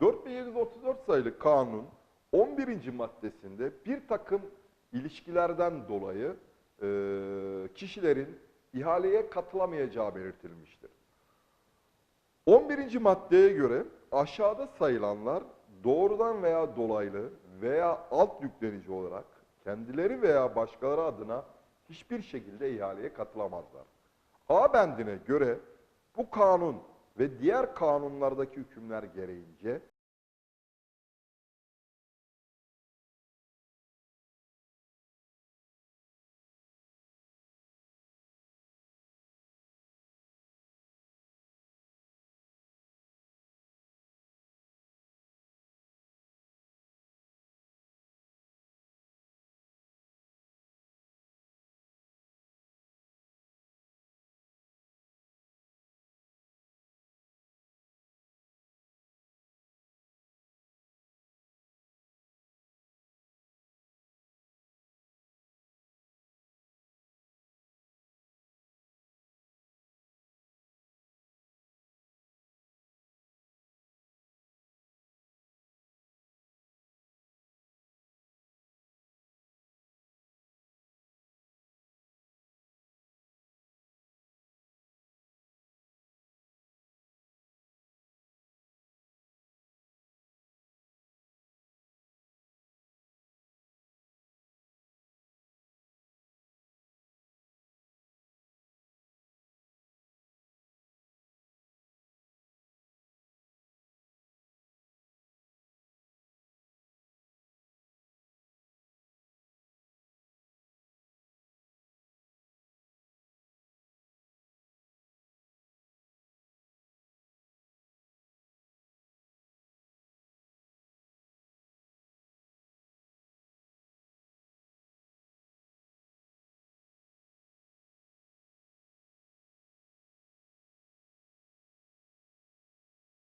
4734 sayılı kanun 11. maddesinde bir takım ilişkilerden dolayı e, kişilerin ihaleye katılamayacağı belirtilmiştir. 11. maddeye göre aşağıda sayılanlar doğrudan veya dolaylı veya alt yüklenici olarak kendileri veya başkaları adına hiçbir şekilde ihaleye katılamazlar. A bendine göre bu kanun ve diğer kanunlardaki hükümler gereğince